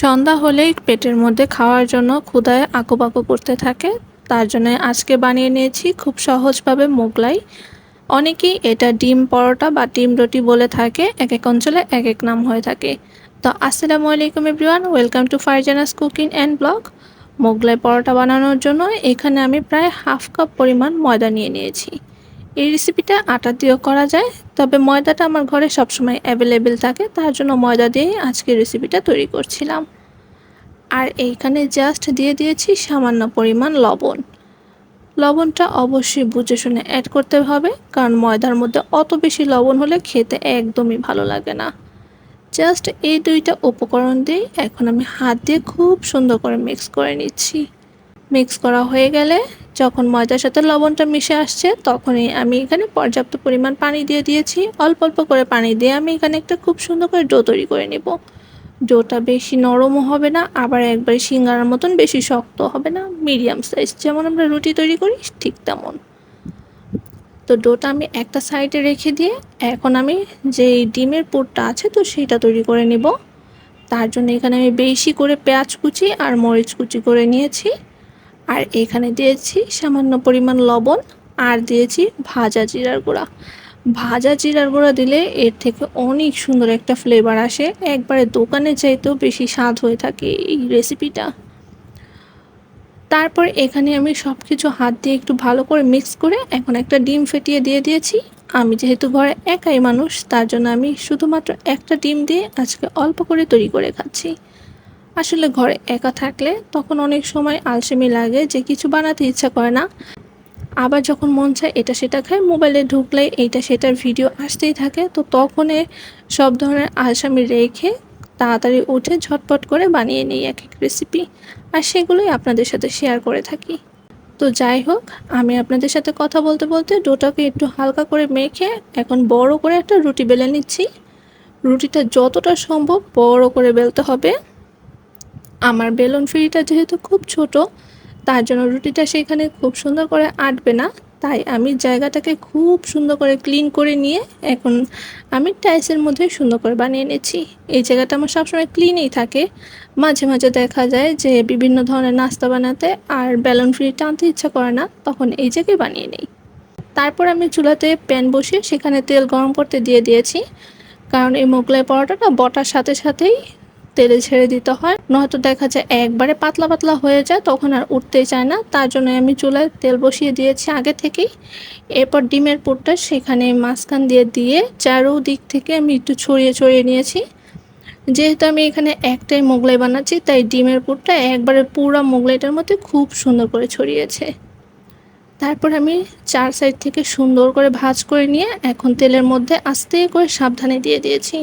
সন্ধ্যা হলেই পেটের মধ্যে খাওয়ার জন্য ক্ষুদায় আঁকুপাকু করতে থাকে। তার জন্য আজকে বানিয়ে নিয়েছি খুব সহজভাবে মোগলাই। অনেকেই এটা ডিম পরোটা বা ডিম রুটি বলে থাকে, এক এক অঞ্চলে এক এক নাম হয়ে থাকে। তো আসসালামু আলাইকুম everyone, welcome to Farzana's cooking and blog. Mughlai paratha বানানোর জন্য এখানে আমি প্রায় হাফ কাপ পরিমাণ ময়দা নিয়ে নিয়েছি। এই রেসিপিটা আটা দিয়েও করা যায়, তবে ময়দাটা আমার ঘরে সবসময় অ্যাভেলেবেল থাকে, তার জন্য ময়দা দিয়েই আজকে রেসিপিটা তৈরি করছিলাম। আর এইখানে জাস্ট দিয়ে দিয়েছি সামান্য পরিমাণ লবণ। লবণটা অবশ্যই বুঝে শুনে অ্যাড করতে হবে, কারণ ময়দার মধ্যে অত বেশি লবণ হলে খেতে একদমই ভালো লাগে না। জাস্ট এই দুইটা উপকরণ দিয়ে এখন আমি হাত দিয়ে খুব সুন্দর করে মিক্স করে নিচ্ছি। মিক্স করা হয়ে গেলে যখন ময়দার সাথে লবণটা মিশে আসছে, তখনই আমি এখানে পর্যাপ্ত পরিমাণ পানি দিয়ে দিয়েছি। অল্প অল্প করে পানি দিয়ে আমি এখানে একটা খুব সুন্দর করে ডো তৈরি করে নেব। ডোটা বেশি নরমও হবে না, আবার একবারে সিঙ্গারার মতন বেশি শক্ত হবে না। মিডিয়াম সাইজ যেমন আমরা রুটি তৈরি করি, ঠিক তেমন। তো ডোটা আমি একটা সাইডে রেখে দিয়ে এখন আমি যে ডিমের পুরটা আছে, তো সেটা তৈরি করে নেব। তার জন্য এখানে আমি বেশি করে পেঁয়াজ কুচি আর মরিচ কুচি করে নিয়েছি। আর এখানে দিয়েছি সামান্য পরিমাণ লবণ আর দিয়েছি ভাজা জিরার গুঁড়া। ভাজা জিরার গুঁড়া দিলে এর থেকে অনেক সুন্দর একটা ফ্লেভার আসে। একবারে দোকানে চাইতেও বেশি স্বাদ হয়ে থাকে এই রেসিপিটা তারপর এখানে আমি সব কিছু হাত দিয়ে একটু ভালো করে মিক্স করে এখন একটা ডিম ফেটিয়ে দিয়ে দিয়েছি। আমি যেহেতু ঘরে একাই মানুষ, তার জন্য আমি শুধুমাত্র একটা ডিম দিয়ে আজকে অল্প করে তৈরি করে খাচ্ছি। আসলে ঘরে একা থাকলে তখন অনেক সময় আলসেমি লাগে যে কিছু বানাতে ইচ্ছা করে না। আবার যখন মন চায় এটা সেটা খায়, মোবাইলে ঢুকলে এইটা সেটার ভিডিও আসতেই থাকে, তো তখন সব ধরনের আলসামি রেখে তাড়াতাড়ি উঠে ঝটপট করে বানিয়ে নিই এক এক রেসিপি আর সেগুলোই আপনাদের সাথে শেয়ার করে থাকি। তো যাই হোক, আমি আপনাদের সাথে কথা বলতে বলতে ডোটাকে একটু হালকা করে মেখে এখন বড় করে একটা রুটি বেলে নিচ্ছি। রুটিটা যতটা সম্ভব বড় করে বেলতে হবে। আমার বেলুন ফ্রিটা যেহেতু খুব ছোট, তার জন্য রুটিটা সেখানে খুব সুন্দর করে আটবে না। তাই আমি জায়গাটাকে খুব সুন্দর করে ক্লিন করে নিয়ে এখন আমি টাইসের মধ্যে সুন্দর করে বানিয়ে নিচ্ছি। এই জায়গাটা আমার সবসময় ক্লিনই থাকে। মাঝে মাঝে দেখা যায় যে বিভিন্ন ধরনের নাস্তা বানাতে আর ব্যালন ফ্রি টানতে ইচ্ছা করে না, তখন এই জায়গায় বানিয়ে নেই। তারপর আমি চুলাতে প্যান বসিয়ে সেখানে তেল গরম করতে দিয়ে দিয়েছি। কারণ এই মোগলাই পরোটাটা বটার সাথে সাথেই তেলে ছেড়ে দিতে হয়। নয়তো দেখা যায় একবারে পাতলা পাতলা হয়ে যায়, তখন আর উঠতেই চায় না। তার জন্য আমি চুলায় তেল বসিয়ে দিয়েছি আগে থেকেই। এরপর ডিমের পুরটা সেখানে মাঝখান দিয়ে দিয়ে চারো দিক থেকে আমি একটু ছড়িয়ে ছড়িয়ে নিয়েছি। যেহেতু আমি এখানে একটাই মোগলাই বানাচ্ছি, তাই ডিমের পুরটা একবারে পুরো মোগলাইটার মধ্যে খুব সুন্দর করে ছড়িয়েছে। তারপর আমি চার সাইড থেকে সুন্দর করে ভাজ করে নিয়ে এখন তেলের মধ্যে আস্তে করে সাবধানে দিয়ে দিয়েছি।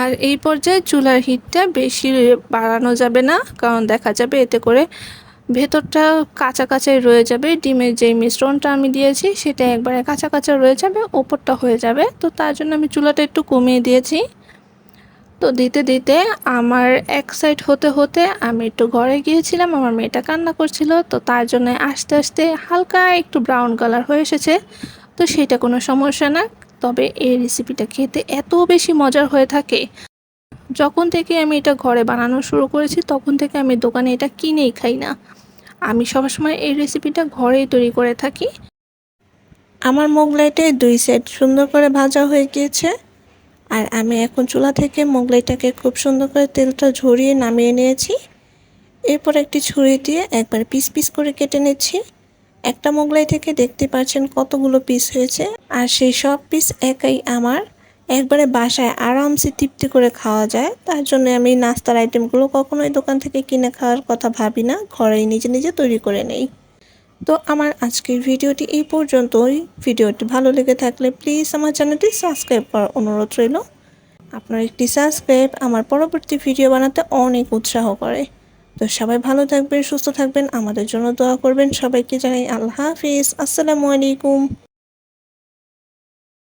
আর এই পর্যায়ে চুলার হিটটা বেশি বাড়ানো যাবে না, কারণ দেখা যাবে এতে করে ভেতরটা কাঁচা কাঁচাই রয়ে যাবে। ডিমের যে মিশ্রণটা আমি দিয়েছি, সেটা একবারে কাঁচা কাঁচা রয়ে যাবে, ওপরটা হয়ে যাবে। তো তার জন্য আমি চুলাটা একটু কমিয়ে দিয়েছি। তো দিতে দিতে আমার এক সাইড হতে হতে আমি একটু ঘরে গিয়েছিলাম, আমার মেয়েটা কান্না করছিল। তো তার জন্য আস্তে আস্তে হালকা একটু ব্রাউন কালার হয়ে এসেছে। তো সেটা কোনো সমস্যা না তবে এই রেসিপিটা খেতে এত বেশি মজার হয়ে থাকে। যখন থেকে আমি এটা ঘরে বানানো শুরু করেছি, তখন থেকে আমি দোকানে এটা কিনেই খাই না। আমি সবসময় এই রেসিপিটা ঘরেই তৈরি করে থাকি। আমার মোগলাইটায় দুই সাইড সুন্দর করে ভাজা হয়ে গিয়েছে। আর আমি এখন চুলা থেকে মোগলাইটাকে খুব সুন্দর করে তেলটা ঝরিয়ে নামিয়ে নিয়েছি। এরপর একটি ছুরি দিয়ে একবার পিস পিস করে কেটে নিচ্ছি। একটা মোগলাই থেকে দেখতে পাচ্ছেন কতগুলো পিস হয়েছে, আর সেই সব পিস একাই আমার। একবারে বাসায় আরামসে তৃপ্তি করে খাওয়া যায়। তার জন্য আমি নাস্তার আইটেমগুলো কখনোই দোকান থেকে কিনে খাওয়ার কথা ভাবি না, ঘরেই নিজে নিজে তৈরি করে নেই। তো আমার আজকের ভিডিওটি এই পর্যন্তই। ভিডিওটি ভালো লেগে থাকলে প্লিজ আমার চ্যানেলটি সাবস্ক্রাইব করার অনুরোধ রইল। আপনার একটি সাবস্ক্রাইব আমার পরবর্তী ভিডিও বানাতে অনেক উৎসাহ করে। তো সবাই ভালো থাকবেন, সুস্থ থাকবেন, আমাদের জন্য দোয়া করবেন। সবাইকে জানাই আল্লাহ হাফিজ। আসসালামু আলাইকুম।